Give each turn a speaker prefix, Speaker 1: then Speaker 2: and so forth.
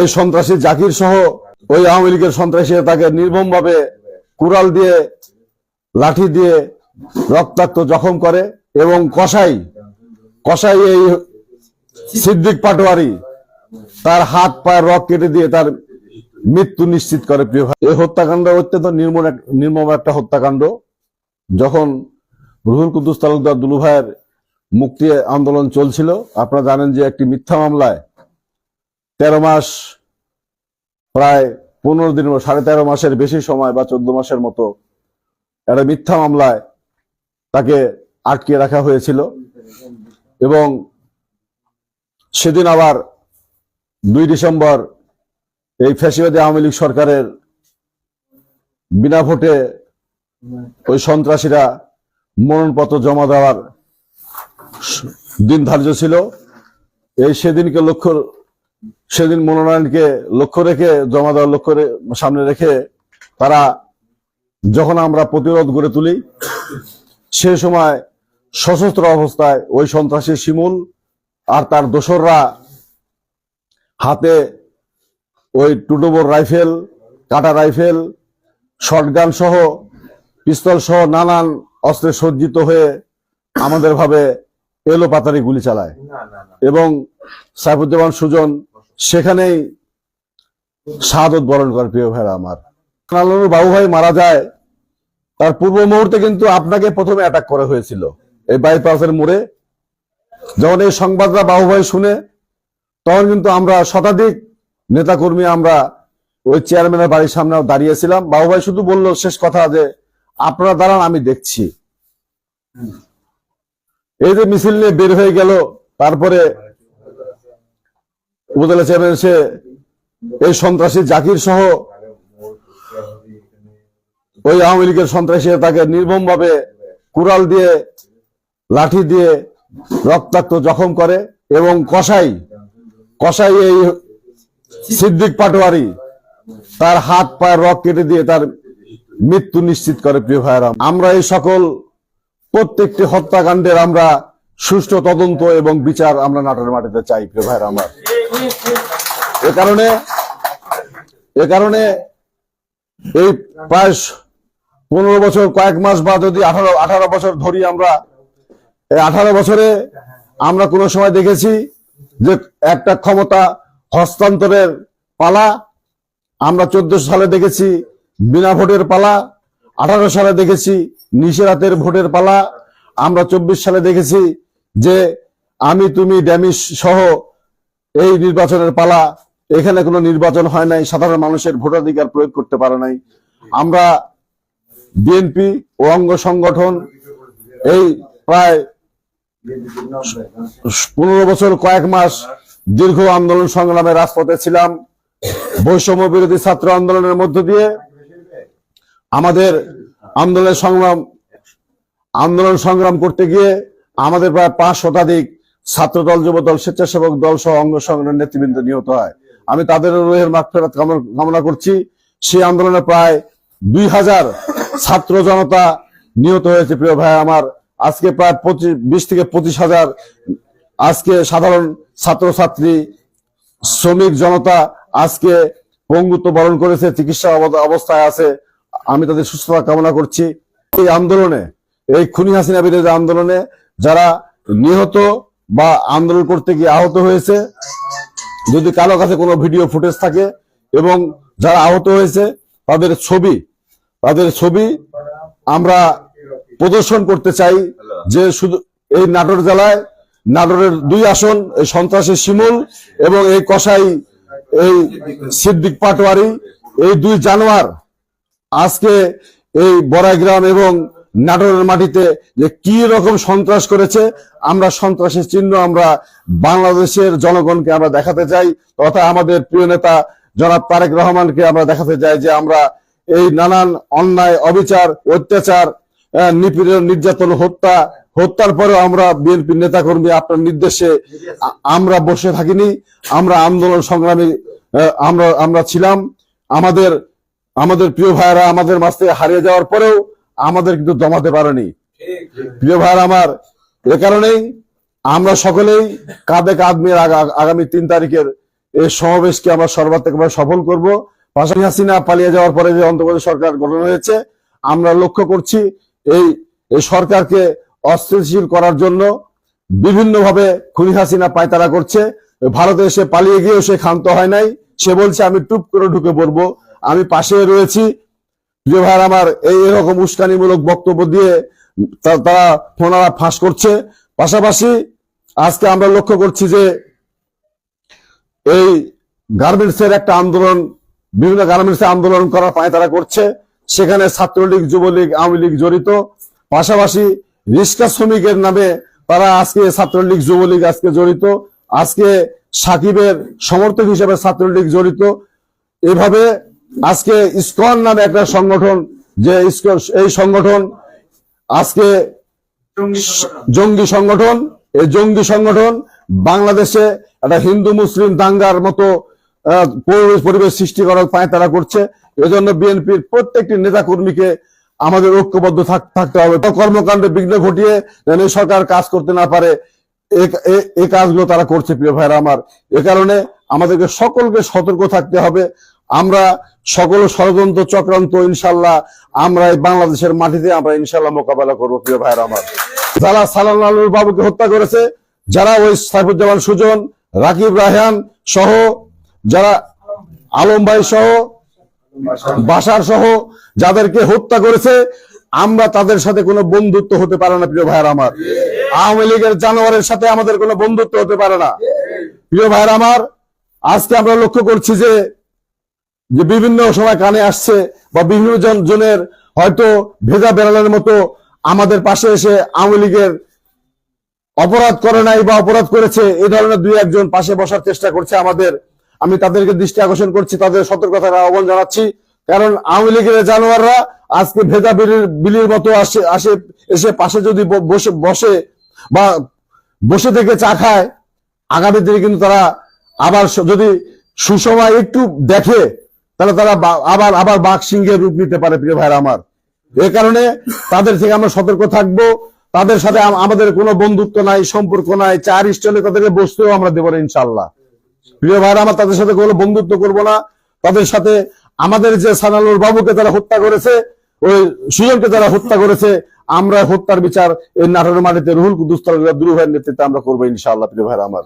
Speaker 1: এই সন্ত্রাসী জাকির সহ ওই আওয়ামী লীগের সন্ত্রাসী তাকে নির্মম ভাবে কুড়াল দিয়ে, লাঠি দিয়ে রক্তাক্ত জখম করে এবং কসাই কসাই এই সিদ্দিক পাটোয়ারি তার হাত পায়ের রক কেটে দিয়ে তার মৃত্যু নিশ্চিত করে, প্রিয় এই হত্যাকাণ্ড অত্যন্ত নির্মম নির্মম একটা হত্যাকাণ্ড। যখন রুহুল কুদ্দুস তালুকদার দুলু ভাইয়ের মুক্তি আন্দোলন চলছিল, আপনারা জানেন যে একটি মিথ্যা মামলায় তেরো মাস প্রায় পনেরো দিন সাড়ে তেরো মাসের বেশি সময় বা চোদ্দ মাসের মতো একটা মিথ্যা মামলায় তাকে আটকে রাখা হয়েছিল। এবং সেদিন আবার দুই ডিসেম্বর এই ফ্যাসিবাদী আওয়ামী লীগ সরকারের বিনা ভোটে ওই সন্ত্রাসীরা মনোনয়নপত্র জমা দেওয়ার দিন ধার্য ছিল। এই সেদিনকে লক্ষ্য সেদিন মনোনয়নকে লক্ষ্য রেখে জমা দেওয়ার লক্ষ্য সামনে রেখে তারা যখন আমরা প্রতিরোধ গড়ে তুলি সে সময় সশস্ত্র অবস্থায় ওই সন্ত্রাসী শিমুল আর তার দোসররা হাতে ওই টুটোবর রাইফেল কাটা রাইফেল শটগান সহ পিস্তল সহ নানান অস্ত্রে সজ্জিত হয়ে আমাদের ভাবে এলো পাতারি গুলি চালায়। এবং সাইফুজ্জামান সুজন সেখানেই শাহাদত বরণ করে প্রিয় ভাইরা আমার। আল্লাহর বাবু ভাই মারা যায়, তার পূর্ব মুহূর্তে কিন্তু আপনাকে প্রথমে অ্যাটাক করা হয়েছিল, এই বাইপাসের মোড়ে। যখন এই সংবাদটা বাবু ভাই শুনে, তখন কিন্তু আমরা শতাধিক নেতাকর্মী আমরা ওই চেয়ারম্যানের বাড়ির সামনে দাঁড়িয়েছিলাম। বাবু ভাই শুধু বলল, শেষ কথা যে আপনারা দাঁড়ান, আমি দেখছি। এই যে মিছিল নিয়ে বের হয়ে গেল, তারপরে উপজেলা চেয়ারম্যান এসে এই সন্ত্রাসী জাকির সহ ওই আওয়ামী লীগের সন্ত্রাসী তাকে নির্মম ভাবে কুড়াল দিয়ে, লাঠি দিয়ে রক্তাক্ত জখম করে এবং কসাই কসাই এই সিদ্দিক পাটোয়ারি তার হাত পায়ের রক কেটে দিয়ে তার মৃত্যু নিশ্চিত করে প্রিয় ভাইয়েরা। আমরা এই সকল প্রত্যেকটি হত্যাকাণ্ডের আমরা সুষ্ঠু তদন্ত এবং বিচার আমরা নাটোর মাটিতে চাই, প্রিয় ভাইয়েরা, আমার। এ কারণে এ কারণে এই প্রায় পনেরো বছর, কয়েক মাস বা যদি আঠারো আঠারো বছর ধরি আমরা, এই আঠারো বছরে আমরা কোনো সময় দেখেছি যে একটা ক্ষমতা হস্তান্তরের পালা। আমরা চোদ্দ সালে দেখেছি বিনা ভোটের পালা, আঠারো সালে দেখেছি নিশিরাতের ভোটের পালা। আমরা চব্বিশ সালে দেখেছি যে আমি, তুমি ড্যামিস সহ এই নির্বাচনের পালা, এখানে কোনো নির্বাচন হয় নাই, সাধারণ মানুষের ভোটাধিকার প্রয়োগ করতে পারে নাই। আমরা বিএনপি ও অঙ্গ সংগঠন এই প্রায় পনেরো বছর কয়েক মাস দীর্ঘ আন্দোলন সংগ্রামে রাজপথে ছিলাম। বৈষম্য বিরোধী ছাত্র আন্দোলনের মধ্য দিয়ে আমাদের আন্দোলনের সংগ্রাম, আন্দোলন সংগ্রাম করতে গিয়ে আমাদের প্রায় পাঁচ শতাধিক ছাত্র দল যুব দল স্বেচ্ছাসেবক দল সহ অঙ্গ সংগ্রামের নেতৃবৃন্দ নিহত হয়। আমি তাদের রোহের মাগফেরাত কামনা কামনা করছি। সেই আন্দোলনে প্রায় দুই হাজার ছাত্র জনতা নিহত হয়েছে, প্রিয় ভাই আমার। আজকে প্রায় পঁচিশ বিশ থেকে পঁচিশ হাজার আজকে সাধারণ ছাত্রছাত্রী, শ্রমিক জনতা আজকে পঙ্গুত্ব বরণ করেছে, চিকিৎসা অবস্থায় আছে। আমি তাদের সুস্থতা কামনা করছি। এই আন্দোলনে, এই খুনি হাসিনা বিরোধী আন্দোলনে যারা নিহত বা আন্দোলন করতে গিয়ে আহত হয়েছে। যদি কারও কাছে কোনো ভিডিও ফুটেজ থাকে এবং যারা আহত হয়েছে, তাদের ছবি তাদের ছবি আমরা প্রদর্শন করতে চাই যে শুধু এই নাটোর জেলায়, নাটোরের দুই আসন, এই সন্ত্রাসী শিমুল এবং এই কসাই, এই সিদ্দিক পাটোয়ারি, এই দুই জানোয়ার আজকে এই বড়াইগ্রাম এবং নাটোরের মাটিতে যে কি রকম সন্ত্রাস করেছে, আমরা সন্ত্রাসের চিহ্ন আমরা বাংলাদেশের জনগণকে আমরা দেখাতে চাই, তথা আমাদের প্রিয় নেতা জনাব তারেক রহমানকে আমরা দেখাতে চাই যে আমরা এই নানান অন্যায়, অবিচার, অত্যাচার নিপীড়ন, নির্যাতন, হত্যা, হত্যার পরেও আমরা বিএনপি নেতাকর্মী আপনার নির্দেশে আমরা বসে থাকিনি, আমরা আন্দোলন সংগ্রামী আমরা আমরা ছিলাম। আমাদের আমাদের প্রিয় ভাইয়েরা আমাদের মাছ থেকে হারিয়ে যাওয়ার পরেও আমাদের কিন্তু দমাতে পারেনি। প্রিয় ভাইয়েরা আমার, এ কারণেই আমরা সকলেই কাঁধে কাঁধ আগা- আগামী তিন তারিখের এই সমাবেশকে আমরা সর্বাত্মকভাবে সফল করব। পাশাপাশি হাসিনা পালিয়ে যাওয়ার পরে যে অন্তর্বর্তী সরকার গঠন হয়েছে, আমরা লক্ষ্য করছি এই এই সরকারকে অস্থিতিশীল করার জন্য বিভিন্নভাবে খুনি হাসিনা পায়তারা করছে। ভারতে এসে পালিয়ে গিয়েও সে ক্ষান্ত হয় নাই। সে বলছে, আমি টুপ করে ঢুকে পড়ব। আমি পাশে রয়েছি। যে ভাই আমার এই এরকম উস্কানিমূলক বক্তব্য দিয়ে তারা ফোনারা ফাঁস করছে। পাশাপাশি আজকে আমরা লক্ষ্য করছি যে এই গার্মেন্টস এর একটা আন্দোলন, বিভিন্ন গার্মেন্টস আন্দোলন করার পায় তারা করছে। সেখানে ছাত্রলীগ, যুবলীগ, আওয়ামী লীগ জড়িত। পাশাপাশি রিক্সা শ্রমিকের নামে তারা আজকে ছাত্রলীগ, যুবলীগ আজকে জড়িত। আজকে সাকিবের সমর্থক হিসেবে ছাত্রলীগ জড়িত। এভাবে আজকে ইসকন নামে একটা সংগঠন যে এই সংগঠন আজকে জঙ্গি সংগঠন। এই জঙ্গি সংগঠন বাংলাদেশে একটা হিন্দু মুসলিম দাঙ্গার মতো পরিবেশ সৃষ্টি করার পায় তারা করছে। এজন্য বিএনপির প্রত্যেকটি নেতা কর্মীকে আমাদের ঐক্যবদ্ধ থাক- থাকতে হবে। তো কর্মকাণ্ডে বিঘ্ন ঘটিয়ে যেন সরকার কাজ করতে না পারে এই কাজগুলো তারা করছে প্রিয় ভাইরা আমার। এ কারণে আমাদেরকে সকলকে সতর্ক থাকতে হবে। আমরা সকল ষড়যন্ত্র চক্রান্ত, ইনশাল্লাহ আমরা এই বাংলাদেশের মাটিতে আমরা ইনশাল্লাহ মোকাবেলা করব, প্রিয় ভাইরা আমার। যারা সালাম লালুর বাবুকে হত্যা করেছে, যারা ওই সাইফুজ্জামান সুজন, রাকিব রায়হান সহ, যারা আলম ভাই সহ, বাসার সহ যাদেরকে হত্যা করেছে, আমরা তাদের সাথে কোনো বন্ধুত্ব হতে পারে না, প্রিয় ভাইয়ের আমার। আওয়ামী লীগের জানোয়ারের সাথে আমাদের কোনো বন্ধুত্ব হতে পারে না। প্রিয় ভাইয়ের আমার, আজকে আমরা লক্ষ্য করছি যে যে বিভিন্ন সময় কানে আসছে বা বিভিন্ন জন জনের হয়তো ভেজা বেড়ালের মতো আমাদের পাশে এসে আওয়ামী লীগের অপরাধ করে নাই বা অপরাধ করেছে এই ধরনের দুই একজন পাশে বসার চেষ্টা করছে আমাদের। আমি তাদেরকে দৃষ্টি আকর্ষণ করছি, তাদের সতর্কতার আহ্বান জানাচ্ছি। কারণ আওয়ামী লীগের জানোয়াররা আজকে ভেজা বিলির বিলির মতো আসে আসে এসে পাশে যদি বসে বসে বা বসে থেকে চা খায়, আগামী দিনে কিন্তু তারা আবার যদি সুসময় একটু দেখে তাহলে তারা আবার আবার বাঘ সিংহের রূপ নিতে পারে, প্রিয় ভাইরা আমার। এ কারণে তাদের থেকে আমরা সতর্ক থাকব। তাদের সাথে আমাদের কোনো বন্ধুত্ব নাই, সম্পর্ক নাই, চার স্টলে তাদেরকে বসতেও আমরা দেবো না ইনশাল্লাহ প্রিয় ভাইরা আমার, তাদের সাথে কোনো বন্ধুত্ব করব না। তাদের সাথে আমাদের যে সানালুর বাবুকে তারা হত্যা করেছে, ওই সুজনকে যারা হত্যা করেছে, আমরা হত্যার বিচার এই নাটোরের মাটিতে রুহুল কুদুস দুরু ভাইয়ের নেতৃত্বে আমরা করব, ইনশাআল্লাহ, প্রিয় ভাইরা আমার।